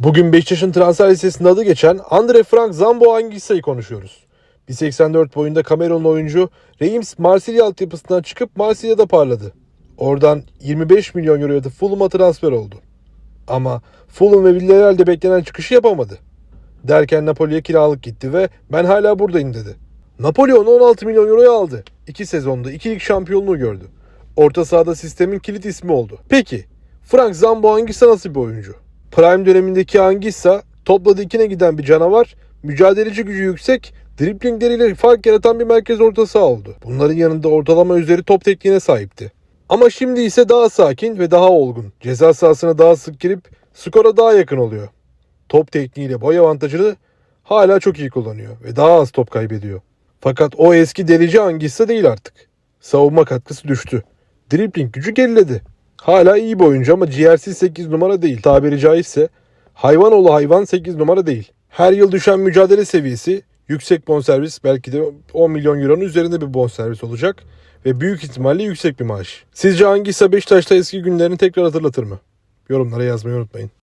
Bugün Beşiktaş'ın transfer listesinde adı geçen Andre Frank Zambo Anguissa'yı konuşuyoruz. 1.84 boyunda Kamerunlu oyuncu Reims Marsilya altyapısından çıkıp Marsilya'da parladı. Oradan 25 milyon euroya da Fulham'a transfer oldu. Ama Fulham ve Villarreal'de beklenen çıkışı yapamadı. Derken Napoli'ye kiralık gitti ve ben hala buradayım dedi. Napoli onu 16 milyon euroya aldı. İki sezonda iki lig şampiyonluğu gördü. Orta sahada sistemin kilit ismi oldu. Peki Frank Zambo Anguissa nasıl bir oyuncu? Prime dönemindeki Anguissa topla dikine giden bir canavar, mücadeleci gücü yüksek, driplingleriyle fark yaratan bir merkez orta saha oldu. Bunların yanında ortalama üzeri top tekniğine sahipti. Ama şimdi ise daha sakin ve daha olgun. Ceza sahasına daha sık girip skora daha yakın oluyor. Top tekniğiyle boy avantajını hala çok iyi kullanıyor ve daha az top kaybediyor. Fakat o eski delici Anguissa değil artık. Savunma katkısı düştü. Dribbling gücü geriledi. Hala iyi bir oyuncu ama ciğersiz 8 numara değil. Tabiri caizse hayvan oğlu hayvan 8 numara değil. Her yıl düşen mücadele seviyesi yüksek bonservis belki de 10 milyon euronun üzerinde bir bonservis olacak ve büyük ihtimalle yüksek bir maaş. Sizce Anguissa Beşiktaş'ta eski günlerini tekrar hatırlatır mı? Yorumlara yazmayı unutmayın.